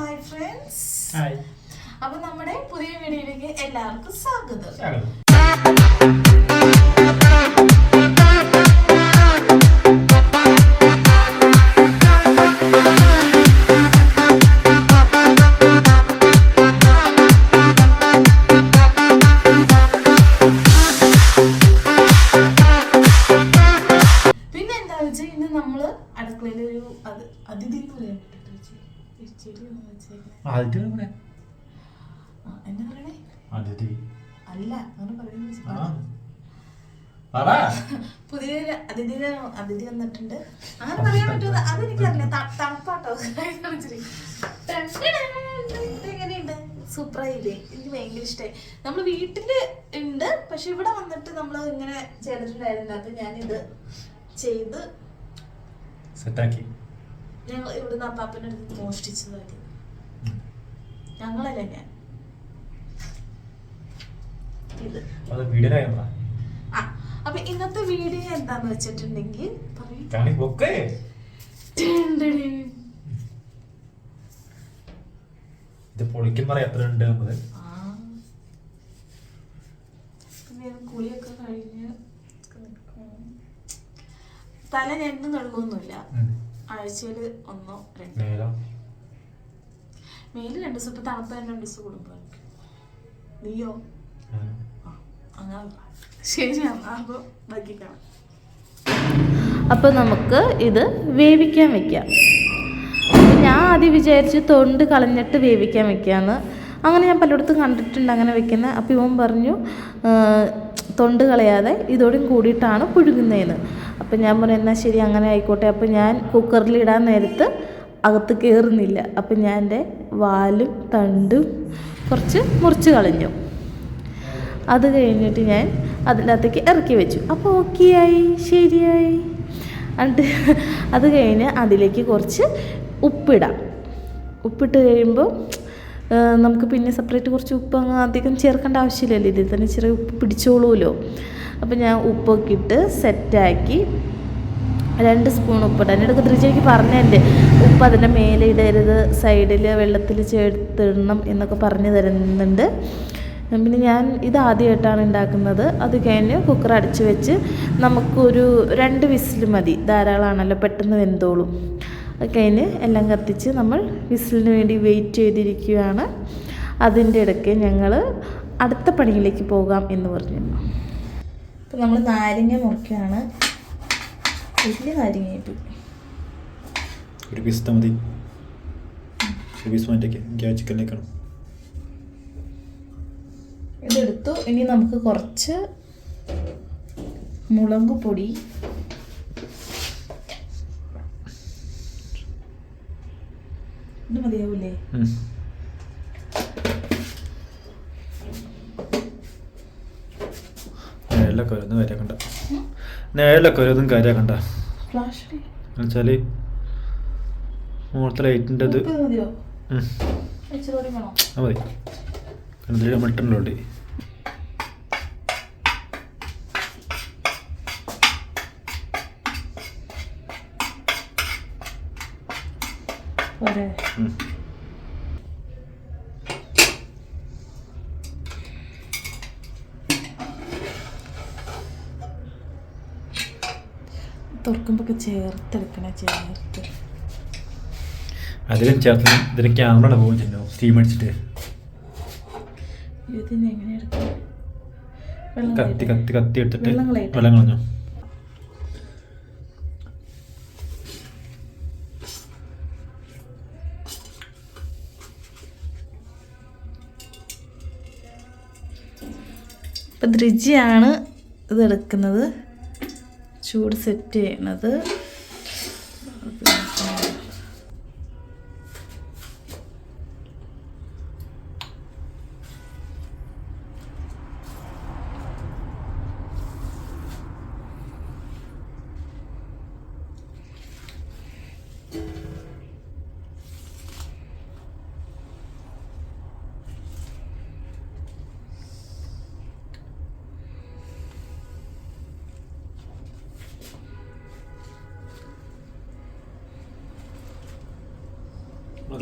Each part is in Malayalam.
ഹായ് ഫ്രണ്ട്സ് ഹായ് അപ്പൊ നമ്മുടെ പുതിയ വീഡിയോയിലേക്ക് എല്ലാവർക്കും സ്വാഗതം. ആദ്യത്തെ എന്താ പറയണേ? ആദ്യത്തെ. അല്ല അങ്ങനെ പറയുന്നത് അതിഥി വന്നിട്ടുണ്ട്. അങ്ങനെ പറയാൻ പറ്റുമോ അതെനിക്കറിയില്ല. ത- തണുപ്പാട്ടോ. എങ്ങനെയുണ്ട്? സൂപ്പറായില്ലേ? എനിക്ക് ഭയങ്കര ഇഷ്ടമായി നമ്മൾ വീട്ടിൽ ഉണ്ട് പക്ഷെ ഇവിടെ വന്നിട്ട് നമ്മൾ ഇങ്ങനെ ചെയ്തിട്ടുണ്ടായിരുന്നില്ല. അപ്പൊ ഞാനിത് ചെയ്ത് സെറ്റാക്കി. ഞങ്ങൾ ഇവിടുന്ന് അപ്പാപ്പന്റെ അടുത്ത് മോഷ്ടിച്ചതായത് ഞങ്ങളല്ല ഞാൻ. ഇത്. ആ അപ്പൊ ഇന്നത്തെ വീഡിയോ എന്താന്ന് വെച്ചിട്ടുണ്ടെങ്കിൽ ഇത് എത്ര ഉണ്ട് കുളിയൊക്കെ കഴിഞ്ഞ് തല ഞെണ്ണു കഴുകൊന്നുമില്ല ആഴ്ചയിൽ ഒന്നോ രണ്ടോ. മേൽ രണ്ട് ദിവസം തണുപ്പ് തന്നെ രണ്ട് ദിവസം കൂടുമ്പോ നീയോ? എന്നാ അപ്പൊ നമുക്ക് ഇത് വേവിക്കാൻ വെക്കാം. ഞാൻ ആദ്യം വിചാരിച്ച് തൊണ്ട് കളഞ്ഞിട്ട് വേവിക്കാൻ വെക്കാമെന്ന് അങ്ങനെ ഞാൻ പലയിടത്തും കണ്ടിട്ടുണ്ട് അങ്ങനെ വെക്കുന്നത് അപ്പോൾ ഇവൻ പറഞ്ഞു തൊണ്ട് കളയാതെ ഇതോടും കൂടിയിട്ടാണ് പുഴുകുന്നതെന്ന് അപ്പൊ ഞാൻ പറഞ്ഞു എന്നാൽ ശരി അങ്ങനെ ആയിക്കോട്ടെ. അപ്പോൾ ഞാൻ കുക്കറിൽ ഇടാൻ നേരത്ത് അകത്ത് കയറുന്നില്ല അപ്പം ഞാൻ എന്റെ വാലും തണ്ടും കുറച്ച് മുറിച്ച് കളഞ്ഞു. അത് കഴിഞ്ഞിട്ട് ഞാൻ അതിനകത്തേക്ക് ഇറക്കി വെച്ചു. അപ്പോൾ ഓക്കെ ആയി ശരിയായി. എന്നിട്ട് അത് കഴിഞ്ഞ് അതിലേക്ക് കുറച്ച് ഉപ്പിടാം. ഉപ്പിട്ട് കഴിയുമ്പോൾ നമുക്ക് പിന്നെ സെപ്പറേറ്റ് കുറച്ച് ഉപ്പ് അങ്ങ് അധികം ചേർക്കേണ്ട ആവശ്യമില്ലല്ലോ. ഇതിൽ തന്നെ ചെറിയ ഉപ്പ് പിടിച്ചോളൂല്ലോ അപ്പം ഞാൻ ഉപ്പൊക്കെ ഇട്ട് സെറ്റാക്കി രണ്ട് സ്പൂൺ ഉപ്പ് എന്റെ അടുത്ത് ത്രിജയ്ക്ക് പറഞ്ഞിട്ടുണ്ട് ഉപ്പ് അതിന്റെ മേലെ ഇടരുത് സൈഡിൽ വെള്ളത്തിൽ ചേർത്തിടണം എന്നൊക്കെ പറഞ്ഞു തരുന്നുണ്ട്. പിന്നെ ഞാൻ ഇത് ആദ്യമായിട്ടാണ് ഉണ്ടാക്കുന്നത്. അത് കഴിഞ്ഞ് കുക്കർ അടച്ച് വെച്ച് നമുക്കൊരു രണ്ട് വിസിൽ മതി. ധാരാളമാണല്ലോ പെട്ടെന്ന് വെന്തോളും. അത് കഴിഞ്ഞ് എല്ലാം കത്തിച്ച് നമ്മൾ വിസിലിന് വേണ്ടി വെയിറ്റ് ചെയ്തിരിക്കുകയാണ്. അതിന്റെ ഇടയ്ക്ക് ഞങ്ങൾ അടുത്ത പണിയിലേക്ക് പോകാം എന്ന് പറഞ്ഞു അപ്പോൾ നമ്മൾ നാരങ്ങ മുറിക്കുകയാണ്. വലിയ നാരങ്ങയായിട്ട് ഒരു പീസ് മതി ഒരു പീസ് മാറ്റേക്ക് എനിക്ക് ആ ചിക്കനിലേക്കാണ് ഇതെടുത്തു. ഇനി നമുക്ക് കുറച്ച് മുളക് പൊടി. ഇത് മതിയാവൂലേ? എല്ലാ വരുന്ന കാര്യമാക്കണ്ട നേരിലൊക്കെ വരുന്നതും കാര്യമാക്കണ്ട ഫ്ലാഷ് എന്നുവെച്ചാൽ മുകളത്തെ ലൈറ്റിന്റെ ഇത് മതി. ഇച്ചിരി വേണോ. അത് മതി കണ്ടതിൽ നമ്മൾ ഇട്ടുണ്ടോണ്ടി പോരെ തുറക്കുമ്പോ ചേർത്തെടുക്കണേ ചേർത്ത് അതിലും ചേർത്ത് ഇതിന് ക്യാമറ പോകും സ്റ്റീം അടിച്ചിട്ട് എടുക്കാം? കത്തി? കത്തി കത്തി എടുത്തിട്ട്? വെള്ളം കളഞ്ഞു? ഇപ്പം ദ്രിജിയാണ് ഇത് എടുക്കുന്നത്. ചൂട് സെറ്റ് ചെയ്യണത്.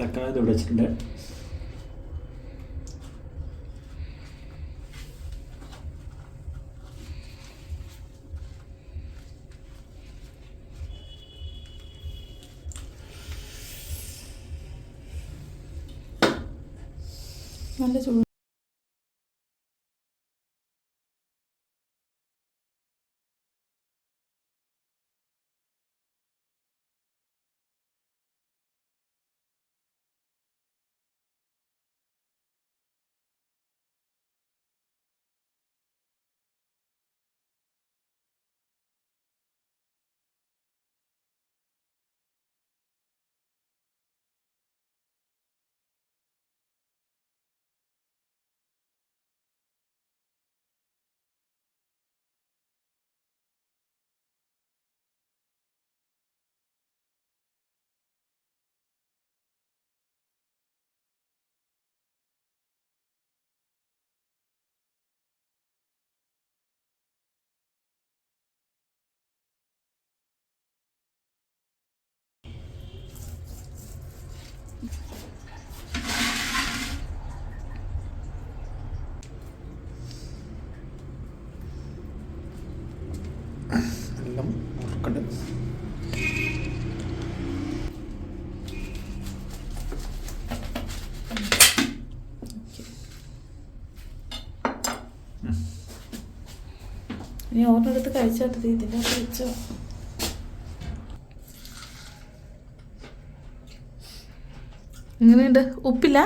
തക്കാളി ഇവിടെ വെച്ചിട്ടുണ്ട്. നല്ല ചൂട്. ഇനി ഓർമ്മയെടുത്ത് കഴിച്ചോട്ടത് ഇതിന്റെ അകത്ത് വെച്ചോ. എങ്ങനെയുണ്ട്? ഉപ്പില്ല?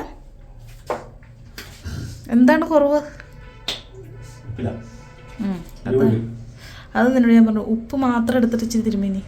എന്താണ് കുറവ്. അത്. നിന്നോട് ഞാൻ പറഞ്ഞു ഉപ്പ് മാത്രം എടുത്തിട്ട് ഇച്ചിരി തിരുമേനി.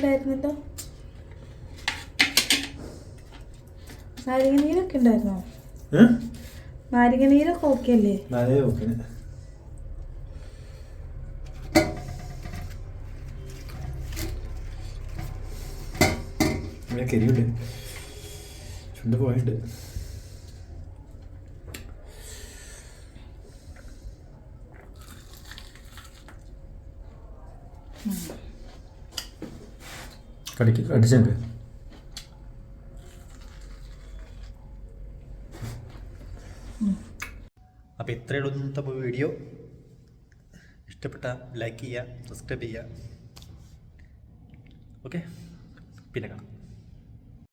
ഉപ്പില്ലായിരുന്നല്ലോ നാരങ്ങ നീരൊക്കെ ഉണ്ടായിരുന്നോ? നാരങ്ങ നീരൊക്കെ ഓക്കെ അല്ലേ? കരിയുണ്ട്. ചുണ്ട് പോയിട്ടുണ്ട്. കടിക്ക് കടിച്ചുണ്ട് അപ്പോൾ ഇത്രയുള്ള ഇന്നത്തെ വീഡിയോ ഇഷ്ടപ്പെട്ട ലൈക്ക് ചെയ്യുക സബ്സ്ക്രൈബ് ചെയ്യുക. ഓക്കെ പിന്നെ കാണാം.